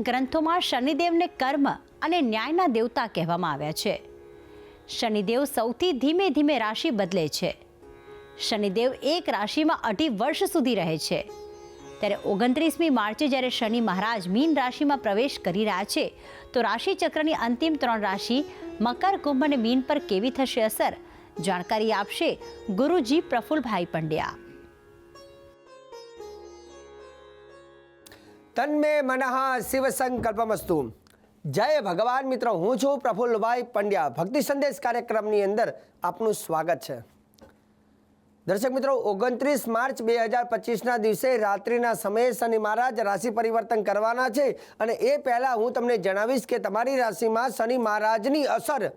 ગ્રંથોમાં શનિદેવને કર્મ અને ન્યાયના દેવતા કહેવામાં આવ્યા છે. શનિદેવ સૌથી ધીમે ધીમે રાશિ બદલે છે. શનિદેવ એક રાશિમાં અઢી વર્ષ સુધી રહે છે. ત્યારે ઓગણત્રીસમી માર્ચે જ્યારે શનિ મહારાજ મીન રાશિમાં પ્રવેશ કરી રહ્યા છે, તો રાશિ ચક્રની અંતિમ ત્રણ રાશિ મકર, કુંભ અને મીન પર કેવી થશે અસર? જાણકારી આપશે ગુરુજી પ્રફુલભાઈ પંડ્યા. તન્મે મનઃ શિવ સંકલ્પમસ્તુ। જય ભગવાન મિત્રો, હું છું પ્રફુલ્લભાઈ પંડ્યા। ભક્તિ સંદેશ કાર્યક્રમની અંદર આપનું સ્વાગત છે। દર્શક મિત્રો, ઓગણત્રીસ માર્ચ બે હજાર પચીસના દિવસે રાત્રિના સમયે શનિ મહારાજ રાશિ પરિવર્તન કરવાના છે અને એ પહેલાં હું તમને જણાવીશ કે તમારી રાશિમાં શનિ મહારાજની અસર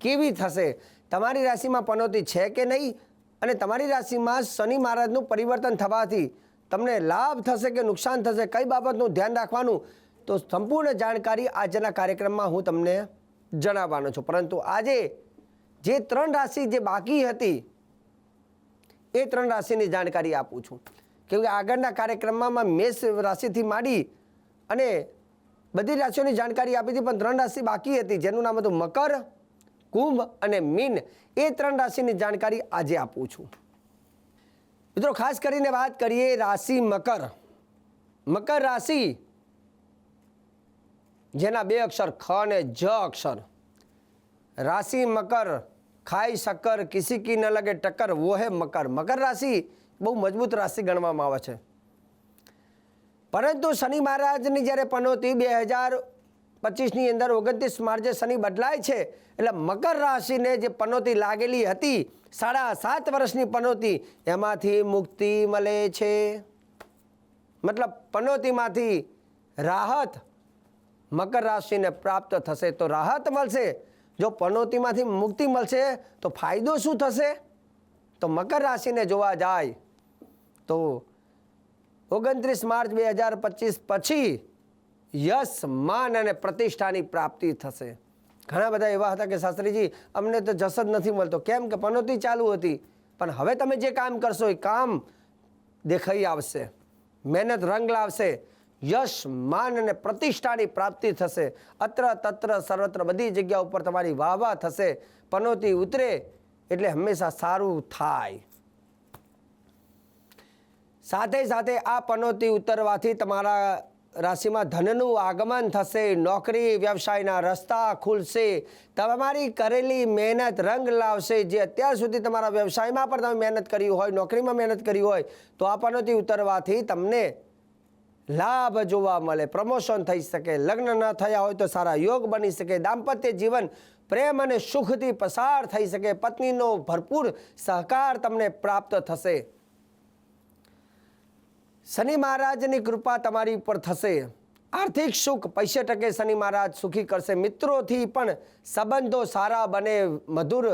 કેવી થશે? તમારી રાશિમાં પનોતી છે કે નહીં? અને તમારી રાશિમાં શનિ મહારાજનું પરિવર્તન થવાથી તમને લાભ થશે કે નુકસાન થશે, કઈ બાબતનું ધ્યાન રાખવાનું, તો સંપૂર્ણ જાણકારી આજના કાર્યક્રમમાં હું તમને જણાવવાનો છું. પરંતુ આજે જે ત્રણ રાશિ જે બાકી હતી, એ ત્રણ રાશિની જાણકારી આપું છું. કેમ કે આગળના કાર્યક્રમમાં મેષ રાશિથી માંડી અને બધી રાશિઓની જાણકારી આપી હતી, પણ ત્રણ રાશિ બાકી હતી, જેનું નામ હતું મકર, કુંભ અને મીન. એ ત્રણ રાશિની જાણકારી આજે આપું છું. મિત્રો, ખાસ કરીને વાત કરીએ રાશિ મકર. મકર રાશિ જેના બે અક્ષર ખ અને જ અક્ષર. રાશિ મકર ખાઈ, શક્કર, કિસી, કી ન લગે, ટક્કર વો હે મકર. મકર રાશિ બહુ મજબૂત રાશિ ગણવામાં આવે છે. પરંતુ શનિ મહારાજની જ્યારે પનોતી બે હજાર પચીસની અંદર ઓગણત્રીસ માર્ચે શનિ બદલાય છે. એટલે મકર રાશિને જે પનોતી લાગેલી હતી, સાડા સાત વર્ષની પનોતી, એમાંથી મુક્તિ મળે છે. મતલબ પનોતીમાંથી રાહત મકર રાશિને પ્રાપ્ત થશે તો રાહત મળશે. જો પનોતીમાંથી મુક્તિ મળશે, તો ફાયદો શું થશે? તો મકર રાશિને જોવા જાય તો ઓગણત્રીસ માર્ચ બે હજાર પચીસ પછી યશ માન અને પ્રતિષ્ઠાની પ્રાપ્તિ થશે. ઘણા બધા એવા હતા કે, શાસ્ત્રીજી, અમને તો જસ જ નથી મળતો. કેમ કે પનોતી ચાલુ હતી. પણ હવે તમે જે કામ કરશો, એ કામ દેખાઈ આવશે. મહેનત રંગ લાવશે. યશ, માન અને પ્રતિષ્ઠાની પ્રાપ્તિ થશે. અત્ર તત્ર સર્વત્ર બધી જગ્યા ઉપર તમારી વાહ વાહ થશે. પનોતી ઉતરે એટલે હંમેશા સારું થાય. સાથે સાથે આ પનોતી ઉતરવાથી તમારા રાશિમાં ધનનું આગમન થશે, નોકરી, વ્યવસાયના રસ્તા ખુલશે, તમારી કરેલી મહેનત રંગ લાવશે. જે અત્યાર સુધી તમારા વ્યવસાયમાં પણ તમે મહેનત કરી હોય, નોકરીમાં મહેનત કરી હોય, તો આ પનોતી ઉતરવાથી તમને લાભ જોવા મળે. પ્રમોશન થઈ શકે, લગ્ન ન થયા હોય તો સારા યોગ બની શકે, દાંપત્ય જીવન પ્રેમ અને સુખથી પસાર થઈ શકે, પત્નીનો ભરપૂર સહકાર તમને પ્રાપ્ત થશે. શનિ મહારાજની કૃપા તમારી ઉપર થશે. આર્થિક સુખ પૈસે ટકે શનિ મહારાજ સુખી કરશે. મિત્રોથી પણ સંબંધો સારા બને, મધુર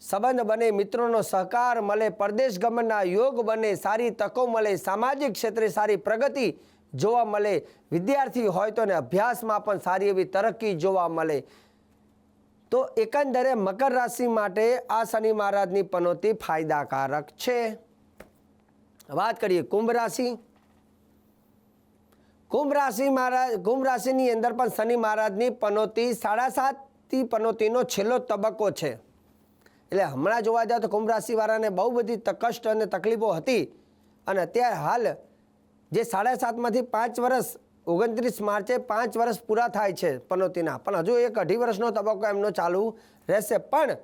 સંબંધ બને, મિત્રોનો સહકાર મળે, પરદેશ ગમનના યોગ બને, સારી તકો મળે, સામાજિક ક્ષેત્રે સારી પ્રગતિ જોવા મળે. વિદ્યાર્થી હોય તો ને અભ્યાસમાં પણ સારી એવી તરક્કી જોવા મળે. તો એકંદરે મકર રાશિ માટે આ શનિ મહારાજની પનોતી ફાયદાકારક છે. વાત કરીએ કુંભ રાશિ. કુંભ રાશિ મહારાજ, કુંભ રાશિની અંદર પણ શનિ મહારાજની પનોતી સાડા સાતથી પનોતીનો છેલ્લો તબક્કો છે. એટલે હમણાં જોવા જાઓ તો કુંભ રાશિવાળાને બહુ બધી તકષ્ટ કષ્ટ અને તકલીફો હતી. અને અત્યારે હાલ જે સાડા સાતમાંથી પાંચ વર્ષ, ઓગણત્રીસ માર્ચે પાંચ વર્ષ પૂરા થાય છે પનોતીના. પણ હજુ એક અઢી વર્ષનો તબક્કો એમનો ચાલુ રહેશે. પણ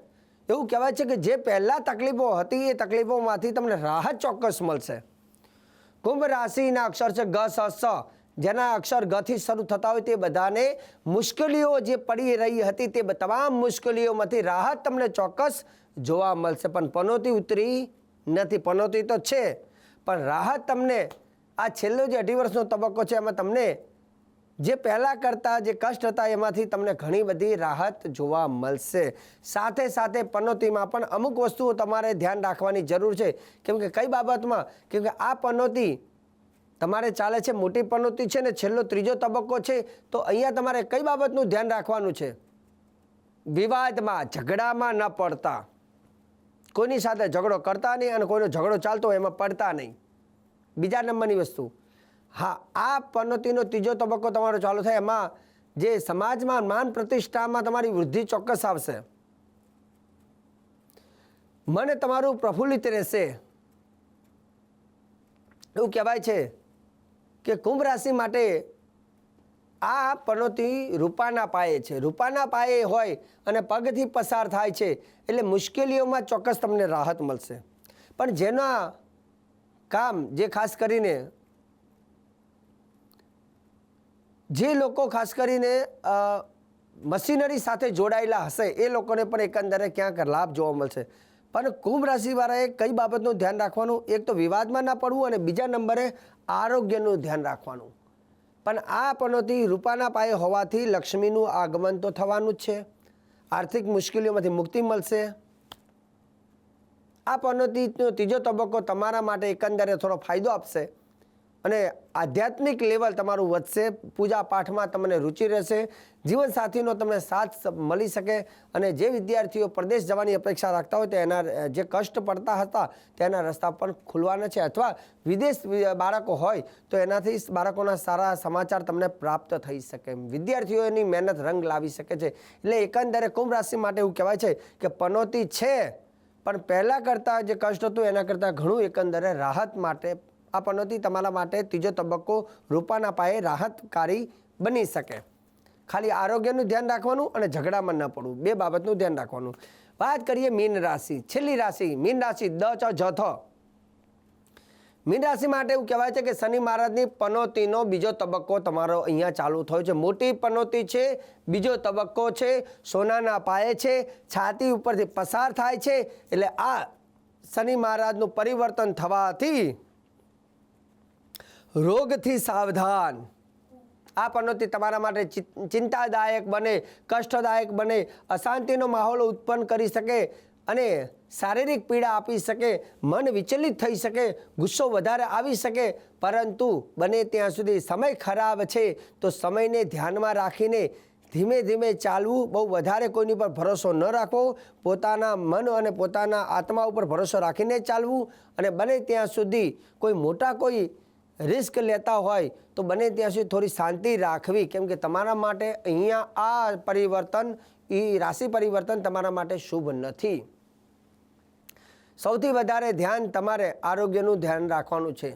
એવું કહેવાય છે કે જે પહેલાં તકલીફો હતી એ તકલીફોમાંથી તમને રાહત ચોક્કસ મળશે. કુંભ રાશિના અક્ષર છે ગ, સ સ. જેના અક્ષર ગથી શરૂ થતા હોય તે બધાને મુશ્કેલીઓ જે પડી રહી હતી તે તમામ મુશ્કેલીઓમાંથી રાહત તમને ચોક્કસ જોવા મળશે. પણ પનોતી ઉતરી નથી. પનોતી તો છે, પણ રાહત તમને આ છેલ્લો જે અઢી વર્ષનો તબક્કો છે એમાં તમને જે પહેલાં કરતાં જે કષ્ટ હતા, એમાંથી તમને ઘણી બધી રાહત જોવા મળશે. સાથે સાથે પનોતીમાં પણ અમુક વસ્તુઓ તમારે ધ્યાન રાખવાની જરૂર છે. કેમ કે કઈ બાબતમાં? કેમ કે આ પનોતી તમારે ચાલે છે, મોટી પનોતી છે ને છેલ્લો ત્રીજો તબક્કો છે, તો અહીંયા તમારે કઈ બાબતનું ધ્યાન રાખવાનું છે? વિવાદમાં, ઝઘડામાં ન પડતા. કોઈની સાથે ઝઘડો કરતા નહીં અને કોઈનો ઝઘડો ચાલતો એમાં પડતા નહીં. બીજા નંબરની વસ્તુ. હા, આ પનોતીનો ત્રીજો તબક્કો તમારો ચાલુ થાય. એમાં જે સમાજમાં માન પ્રતિષ્ઠામાં તમારી વૃદ્ધિ ચોક્કસ આવશે. મને તમારું પ્રફુલ્લિત રહેશે. એવું કહેવાય છે કે કુંભ રાશિ માટે આ પનોતી રૂપાના પાયે છે. રૂપાના પાયે હોય અને પગથી પસાર થાય છે એટલે મુશ્કેલીઓમાં ચોક્કસ તમને રાહત મળશે. પણ જેના કામ, જે ખાસ કરીને જે લોકો ખાસ કરીને મશીનરી સાથે જોડાયેલા હશે, એ લોકોને પણ એકંદરે ક્યાંક લાભ જોવા મળશે. પણ કુંભ રાશિવાળાએ કઈ બાબતનું ધ્યાન રાખવાનું? એક તો વિવાદમાં ના પડવું અને બીજા નંબરે આરોગ્યનું ધ્યાન રાખવાનું. પણ આ પનોતી રૂપાના પાયે હોવાથી લક્ષ્મીનું આગમન તો થવાનું જ છે. આર્થિક મુશ્કેલીઓમાંથી મુક્તિ મળશે. આ પનોતીનો ત્રીજો તબક્કો તમારા માટે એકંદરે થોડો ફાયદો આપશે. અને આધ્યાત્મિક લેવલ તમારું વધશે પૂજા પાઠમાં તમને રુચિ રહેશે, જીવનસાથીનો તમને સાથ મળી શકે અને જે વિદ્યાર્થીઓ પ્રદેશ જવાની અપેક્ષા રાખતા હોય તો એના જે કષ્ટ પડતા હતા તેના રસ્તા પણ ખુલવાના છે અથવા વિદેશ બાળકો હોય તો એનાથી બાળકોના સારા સમાચાર તમને પ્રાપ્ત થઈ શકે. વિદ્યાર્થીઓની મહેનત રંગ લાવી શકે છે. એટલે એકંદરે કુંભ રાશિ માટે એવું કહેવાય છે કે પનોતી છે, પણ પહેલાં કરતાં જે કષ્ટ હતું એના કરતાં ઘણું એકંદરે રાહત માટે આ પનોતી તમારા માટે ત્રીજો તબક્કો રૂપાના પાયે રાહતકારી બની શકે. ખાલી આરોગ્યનું ધ્યાન રાખવાનું અને ઝઘડામાં ન પડવું. બે બાબતનું ધ્યાન રાખવાનું. વાત કરીએ મીન રાશિ. છેલ્લી રાશિ. મીન રાશિ દ ચ જ થ. મીન રાશિ માટે એવું કહેવાય છે કે શનિ મહારાજની પનોતીનો બીજો તબક્કો તમારો અહીંયા ચાલુ થયો છે. મોટી પનોતી છે, બીજો તબક્કો છે, સોનાના પાયે છે, છાતી ઉપરથી પસાર થાય છે. એટલે આ શનિ મહારાજનું પરિવર્તન થવાથી રોગથી સાવધાન. આ પનોતી તમારા માટે ચિંતાદાયક બને, કષ્ટદાયક બને, અશાંતિનો માહોલ ઉત્પન્ન કરી શકે અને શારીરિક પીડા આપી શકે, મન વિચલિત થઈ શકે, ગુસ્સો વધારે આવી શકે. પરંતુ બને ત્યાં સુધી સમય ખરાબ છે તો સમયને ધ્યાનમાં રાખીને ધીમે ધીમે ચાલવું બહુ વધારે કોઈની પર ભરોસો ન રાખવો પોતાના મન અને પોતાના આત્મા ઉપર ભરોસો રાખીને ચાલવું અને બને ત્યાં સુધી કોઈ મોટા કોઈ રિસ્ક લેતા હોય તો બને ત્યાં સુધી થોડી શાંતિ રાખવી. કેમ કે તમારા માટે અહીંયા આ પરિવર્તન એ રાશિ પરિવર્તન તમારા માટે શુભ નથી. સૌથી વધારે ધ્યાન તમારે આરોગ્યનું ધ્યાન રાખવાનું છે.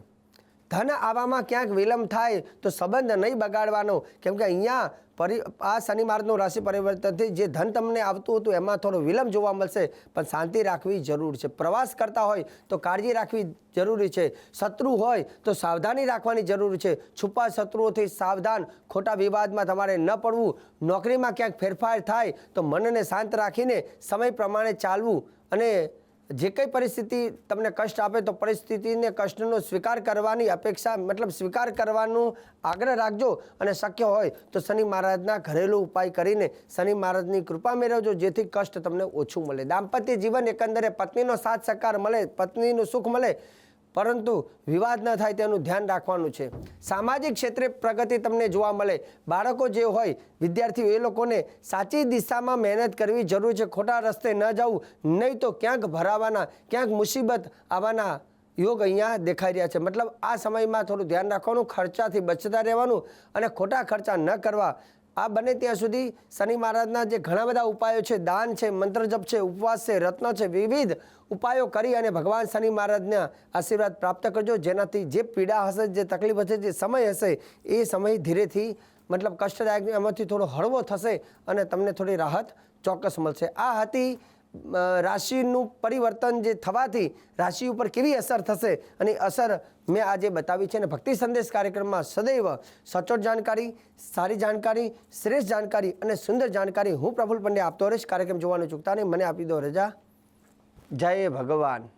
ધન આવવામાં ક્યાંક વિલંબ થાય તો સંબંધ નહીં બગાડવાનો. કેમ કે અહીંયા પરિ, આ શનિ માર્ગનું રાશિ પરિવર્તનથી જે ધન તમને આવતું હતું એમાં થોડો વિલંબ જોવા મળશે, પણ શાંતિ રાખવી જરૂર છે. પ્રવાસ કરતા હોય તો કાળજી રાખવી જરૂરી છે. શત્રુ હોય તો સાવધાની રાખવાની જરૂર છે. છુપા શત્રુઓથી સાવધાન ખોટા વિવાદમાં તમારે ન પડવું. નોકરીમાં ક્યાંક ફેરફાર થાય તો મનને શાંત રાખીને સમય પ્રમાણે ચાલવું અને જે કંઈ પરિસ્થિતિ તમને કષ્ટ આપે તો પરિસ્થિતિને કષ્ટનો સ્વીકાર કરવાની અપેક્ષા, મતલબ સ્વીકાર કરવાનું આગ્રહ રાખજો અને શક્ય હોય તો શનિ મહારાજના ઘરેલું ઉપાય કરીને શનિ મહારાજની કૃપા મેળવજો, જેથી કષ્ટ તમને ઓછું મળે. દાંપત્ય જીવન એકંદરે પત્નીનો સાથ સહકાર મળે, પત્નીનું સુખ મળે પરંતુ વિવાદ ન થાય તેનું ધ્યાન રાખવાનું છે. સામાજિક ક્ષેત્રે પ્રગતિ તમને જોવા મળે. બાળકો જે હોય, વિદ્યાર્થીઓ એ લોકોને સાચી દિશામાં મહેનત કરવી જરૂર છે. ખોટા રસ્તે ન જવું, નહીં તો ક્યાંક ભરાવાના, ક્યાંક મુસીબત આવવાના યોગ અહીંયા દેખાઈ રહ્યા છે. મતલબ આ સમયમાં થોડું ધ્યાન રાખવાનું, ખર્ચાથી બચતા રહેવાનું અને ખોટા ખર્ચા ન કરવા આ બને ત્યાં સુધી શનિ મહારાજના જે ઘણા બધા ઉપાયો છે, દાન છે, મંત્ર જપ છે, ઉપવાસ છે, રત્ન છે, વિવિધ ઉપાયો કરી અને ભગવાન શનિ મહારાજના આશીર્વાદ પ્રાપ્ત કરજો. જેનાથી જે પીડા હશે, જે તકલીફ હશે, જે સમય હશે, એ સમય ધીરેથી મતલબ કષ્ટદાયક એમાંથી થોડો હળવો થશે અને તમને થોડી રાહત ચોક્કસ મળશે. આ હતી રાશિનું પરિવર્તન જે થવાથી રાશિ ઉપર કેવી અસર થશે અને અસર મેં આજે બતાવી છે અને ભક્તિ સંદેશ કાર્યક્રમમાં સદૈવ સચોટ જાણકારી, સારી જાણકારી, શ્રેષ્ઠ જાણકારી અને સુંદર જાણકારી હું પ્રફુલ પંડ્યા આપતો રહીશ. કાર્યક્રમ જોવાનું ચૂકતા નહીં. મને આપી દો રજા. જય ભગવાન.